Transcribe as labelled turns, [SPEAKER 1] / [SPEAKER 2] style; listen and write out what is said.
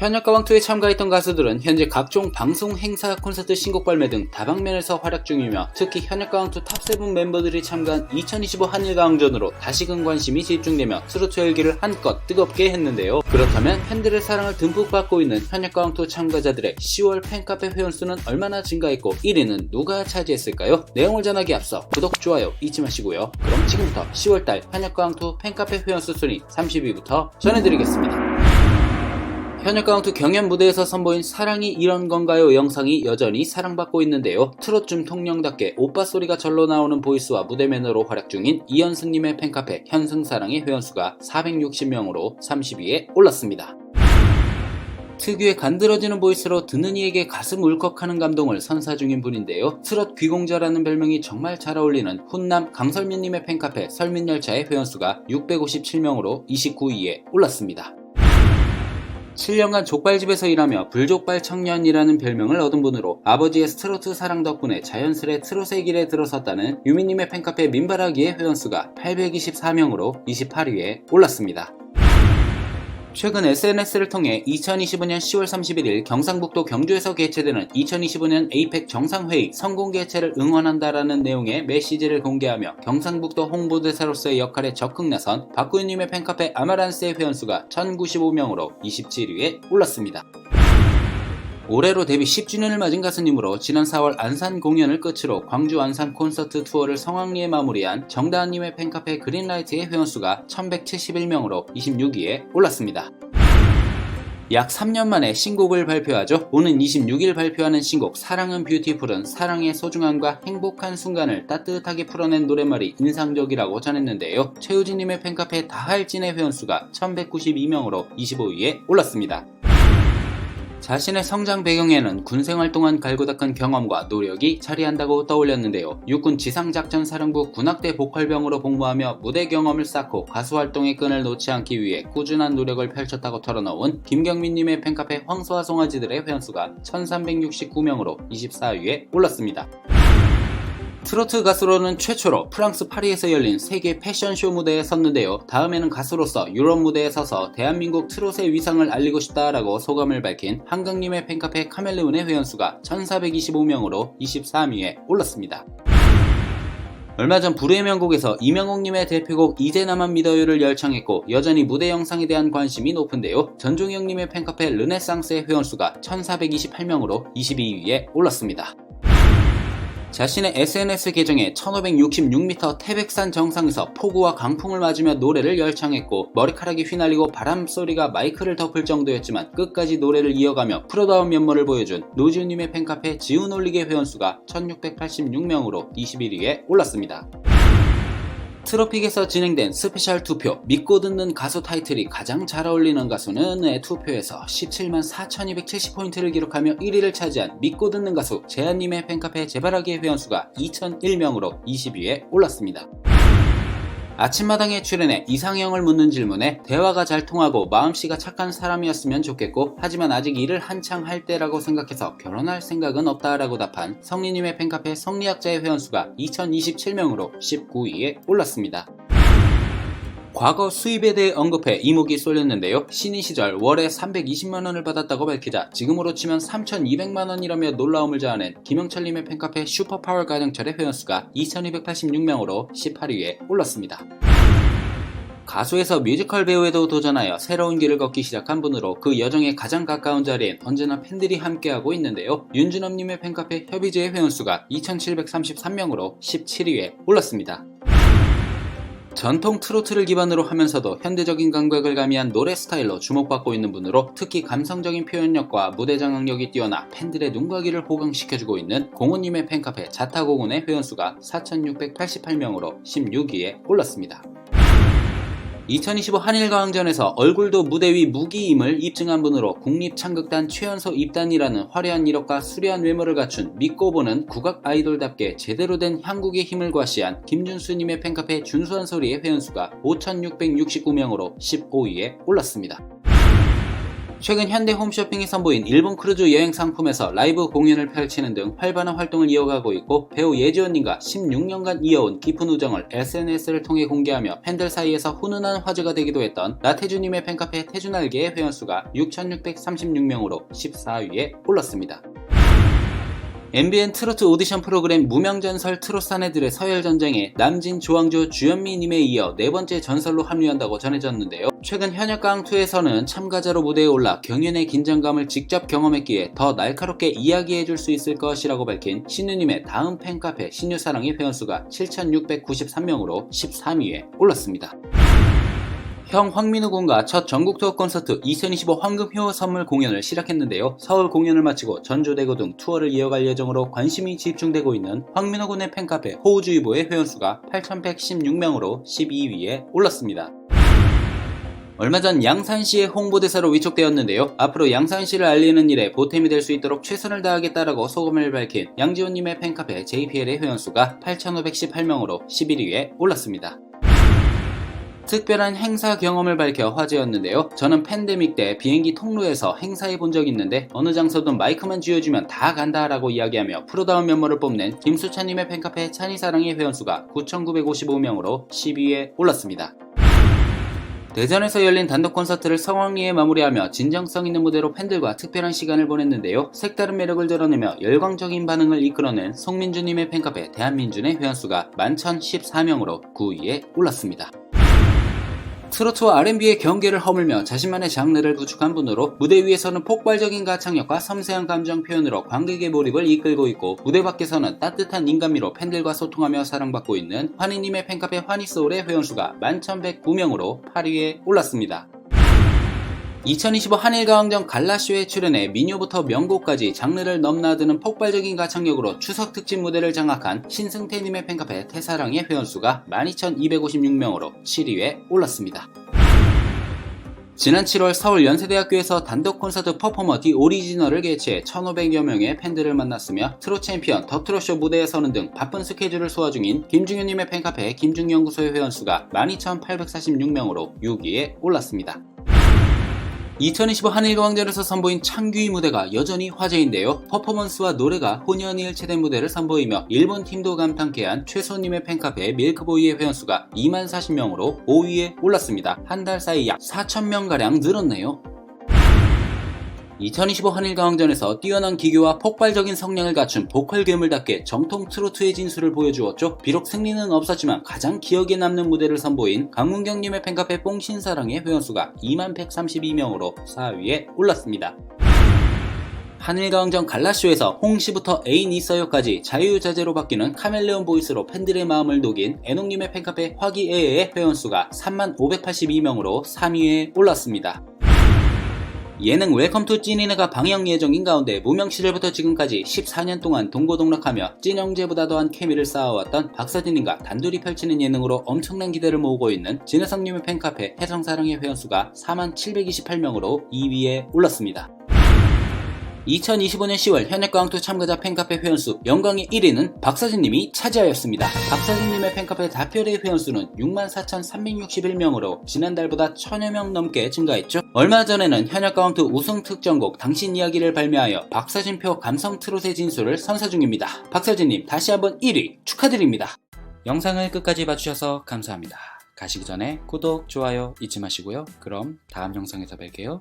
[SPEAKER 1] 현역 가 왕투에 참가했던 가수들은 현재 각종 방송, 행사, 콘서트, 신곡 발매 등 다방면에서 활약 중이며 특히 현역 가 왕투 탑7 멤버들이 참가한 2025 한일 가왕전으로 다시금 관심이 집중되며 트로트 열기를 한껏 뜨겁게 했는데요. 그렇다면 팬들의 사랑을 듬뿍 받고 있는 현역 가 왕투 참가자들의 10월 팬카페 회원수는 얼마나 증가했고 1위는 누가 차지했을까요? 내용을 전하기 앞서 구독, 좋아요 잊지 마시고요. 그럼 지금부터 10월달 현역 가 왕투 팬카페 회원수 순위 30위부터 전해드리겠습니다. 현역 가운트 경연 무대에서 선보인 사랑이 이런 건가요 영상이 여전히 사랑받고 있는데요. 트롯 중 통령답게 오빠 소리가 절로 나오는 보이스와 무대 매너로 활약 중인 이현승님의 팬카페 현승사랑의 회원수가 460명으로 30위에 올랐습니다. 특유의 간드러지는 보이스로 듣는 이에게 가슴 울컥하는 감동을 선사 중인 분인데요. 트롯 귀공자라는 별명이 정말 잘 어울리는 훈남 강설민님의 팬카페 설민열차의 회원수가 657명으로 29위에 올랐습니다. 7년간 족발집에서 일하며 불족발 청년이라는 별명을 얻은 분으로 아버지의 스트로트 사랑 덕분에 자연스레 트롯의 길에 들어섰다는 유미님의 팬카페 민바라기의 회원수가 824명으로 28위에 올랐습니다. 최근 SNS를 통해 2025년 10월 31일 경상북도 경주에서 개최되는 2025년 에이펙 정상회의 성공 개최를 응원한다라는 내용의 메시지를 공개하며 경상북도 홍보대사로서의 역할에 적극 나선 박구윤님의 팬카페 아마란스의 회원수가 1095명으로 27위에 올랐습니다. 올해로 데뷔 10주년을 맞은 가수님으로 지난 4월 안산 공연을 끝으로 광주 안산 콘서트 투어를 성황리에 마무리한 정다은님의 팬카페 그린라이트의 회원수가 1171명으로 26위에 올랐습니다. 약 3년 만에 신곡을 발표하죠. 오는 26일 발표하는 신곡 사랑은 뷰티풀은 사랑의 소중함과 행복한 순간을 따뜻하게 풀어낸 노랫말이 인상적이라고 전했는데요. 최우진님의 팬카페 다할진의 회원수가 1192명으로 25위에 올랐습니다. 자신의 성장 배경에는 군생활 동안 갈고 닦은 경험과 노력이 자리한다고 떠올렸는데요. 육군 지상작전 사령부 군악대 보컬병으로 복무하며 무대 경험을 쌓고 가수 활동의 끈을 놓지 않기 위해 꾸준한 노력을 펼쳤다고 털어놓은 김경민님의 팬카페 황소와 송아지들의 회원수가 1369명으로 24위에 올랐습니다. 트로트 가수로는 최초로 프랑스 파리에서 열린 세계 패션쇼 무대에 섰는데요. 다음에는 가수로서 유럽 무대에 서서 대한민국 트롯의 위상을 알리고 싶다라고 소감을 밝힌 한강님의 팬카페 카멜레온의 회원수가 1425명으로 23위에 올랐습니다. 얼마 전 불후의 명곡에서 이명옥님의 대표곡 이제 나만 믿어요를 열창했고 여전히 무대 영상에 대한 관심이 높은데요. 전종영님의 팬카페 르네상스의 회원수가 1428명으로 22위에 올랐습니다. 자신의 SNS 계정에 1566m 태백산 정상에서 폭우와 강풍을 맞으며 노래를 열창했고 머리카락이 휘날리고 바람 소리가 마이크를 덮을 정도였지만 끝까지 노래를 이어가며 프로다운 면모를 보여준 노지우님의 팬카페 지훈올리게 회원수가 1686명으로 21위에 올랐습니다. 트로픽에서 진행된 스페셜 투표 믿고 듣는 가수 타이틀이 가장 잘 어울리는 가수는 의 투표에서 17만 4270포인트를 기록하며 1위를 차지한 믿고 듣는 가수 재한님의 팬카페 재바라기의 회원수가 2001명으로 20위에 올랐습니다. 아침마당에 출연해 이상형을 묻는 질문에 대화가 잘 통하고 마음씨가 착한 사람이었으면 좋겠고 하지만 아직 일을 한창 할 때라고 생각해서 결혼할 생각은 없다라고 답한 성리님의 팬카페 성리학자의 회원수가 2027명으로 19위에 올랐습니다. 과거 수입에 대해 언급해 이목이 쏠렸는데요. 신인 시절 월에 320만원을 받았다고 밝히자 지금으로 치면 3,200만원이라며 놀라움을 자아낸 김영철님의 팬카페 슈퍼파워 가정철의 회원수가 2,286명으로 18위에 올랐습니다. 가수에서 뮤지컬 배우에도 도전하여 새로운 길을 걷기 시작한 분으로 그 여정에 가장 가까운 자리엔 언제나 팬들이 함께하고 있는데요. 윤준업님의 팬카페 협의제의 회원수가 2,733명으로 17위에 올랐습니다. 전통 트로트를 기반으로 하면서도 현대적인 감각을 가미한 노래 스타일로 주목받고 있는 분으로 특히 감성적인 표현력과 무대 장악력이 뛰어나 팬들의 눈과 귀를 호강시켜주고 있는 공호님의 팬카페 자타공원의 회원수가 4,688명으로 16위에 올랐습니다. 2025 한일가왕전에서 얼굴도 무대 위 무기임을 입증한 분으로 국립창극단 최연소 입단이라는 화려한 이력과 수려한 외모를 갖춘 믿고 보는 국악 아이돌답게 제대로 된 한국의 힘을 과시한 김준수님의 팬카페 준수한 소리의 회원수가 5,669명으로 15위에 올랐습니다. 최근 현대 홈쇼핑이 선보인 일본 크루즈 여행 상품에서 라이브 공연을 펼치는 등 활발한 활동을 이어가고 있고 배우 예지원님과 16년간 이어온 깊은 우정을 SNS를 통해 공개하며 팬들 사이에서 훈훈한 화제가 되기도 했던 나태주님의 팬카페 태주날개의 회원수가 6,636명으로 14위에 올랐습니다. MBN 트로트 오디션 프로그램 무명전설 트롯사내들의 서열전쟁에 남진, 조항조, 주현미님에 이어 네 번째 전설로 합류한다고 전해졌는데요. 최근 현역강2에서는 참가자로 무대에 올라 경연의 긴장감을 직접 경험했기에 더 날카롭게 이야기해줄 수 있을 것이라고 밝힌 신유님의 다음 팬카페 신유사랑의 회원수가 7,693명으로 13위에 올랐습니다. 형 황민우 군과 첫 전국 투어 콘서트 2025 황금효 선물 공연을 시작했는데요. 서울 공연을 마치고 전주, 대구 등 투어를 이어갈 예정으로 관심이 집중되고 있는 황민우 군의 팬카페 호우주의보의 회원수가 8,116명으로 12위에 올랐습니다. 얼마 전 양산시의 홍보대사로 위촉되었는데요. 앞으로 양산시를 알리는 일에 보탬이 될 수 있도록 최선을 다하겠다라고 소감을 밝힌 양지호님의 팬카페 JPL의 회원수가 8,518명으로 11위에 올랐습니다. 특별한 행사 경험을 밝혀 화제였는데요. 저는 팬데믹 때 비행기 통로에서 행사해 본 적이 있는데 어느 장소든 마이크만 쥐어주면 다 간다라고 이야기하며 프로다운 면모를 뽐낸 김수찬님의 팬카페 찬이사랑의 회원수가 9,955명으로 10위에 올랐습니다. 대전에서 열린 단독 콘서트를 성황리에 마무리하며 진정성 있는 무대로 팬들과 특별한 시간을 보냈는데요. 색다른 매력을 드러내며 열광적인 반응을 이끌어낸 송민주님의 팬카페 대한민준의 회원수가 11,014명으로 9위에 올랐습니다. 트로트와 R&B의 경계를 허물며 자신만의 장르를 구축한 분으로 무대 위에서는 폭발적인 가창력과 섬세한 감정 표현으로 관객의 몰입을 이끌고 있고 무대 밖에서는 따뜻한 인간미로 팬들과 소통하며 사랑받고 있는 환희님의 팬카페 환희소울의 회원수가 11,109명으로 8위에 올랐습니다. 2025 한일가왕전 갈라쇼에 출연해 민요부터 명곡까지 장르를 넘나드는 폭발적인 가창력으로 추석 특집 무대를 장악한 신승태님의 팬카페 태사랑의 회원수가 12,256명으로 7위에 올랐습니다. 지난 7월 서울 연세대학교에서 단독 콘서트 퍼포머 디 오리지널을 개최해 1,500여 명의 팬들을 만났으며 트롯 챔피언 더 트롯쇼 무대에 서는 등 바쁜 스케줄을 소화 중인 김중현님의 팬카페 김중연구소의 회원수가 12,846명으로 6위에 올랐습니다. 2025 한일광전에서 선보인 창규의 무대가 여전히 화제인데요. 퍼포먼스와 노래가 혼연이 일체된 무대를 선보이며 일본 팀도 감탄케 한 최소님의 팬카페 밀크보이의 회원수가 2만 40명으로 5위에 올랐습니다. 한 달 사이 약 4천명가량 늘었네요. 2025 한일가왕전에서 뛰어난 기교와 폭발적인 성량을 갖춘 보컬 괴물답게 정통 트로트의 진수를 보여주었죠. 비록 승리는 없었지만 가장 기억에 남는 무대를 선보인 강문경님의 팬카페 뽕신사랑의 회원수가 2만 132명으로 4위에 올랐습니다. 한일가왕전 갈라쇼에서 홍시부터 애인 있어요까지 자유자재로 바뀌는 카멜레온 보이스로 팬들의 마음을 녹인 애농님의 팬카페 화기애애의 회원수가 3만 582명으로 3위에 올랐습니다. 예능 웰컴 투 찐이네가 방영 예정인 가운데 무명 시절부터 지금까지 14년 동안 동고동락하며 찐 형제보다 더한 케미를 쌓아왔던 박서진님과 단둘이 펼치는 예능으로 엄청난 기대를 모으고 있는 진혜성님의 팬카페 해성사랑의 회원수가 4728명으로 2위에 올랐습니다. 2025년 10월 현역광투 참가자 팬카페 회원수 영광의 1위는 박서진님이 차지하였습니다. 박서진님의 팬카페 다별의 회원수는 64,361명으로 지난달보다 천여 명 넘게 증가했죠. 얼마 전에는 현역광투 우승 특전곡 당신 이야기를 발매하여 박서진표 감성 트롯의 진수를 선사 중입니다. 박서진님 다시 한번 1위 축하드립니다. 영상을 끝까지 봐주셔서 감사합니다. 가시기 전에 구독, 좋아요 잊지 마시고요. 그럼 다음 영상에서 뵐게요.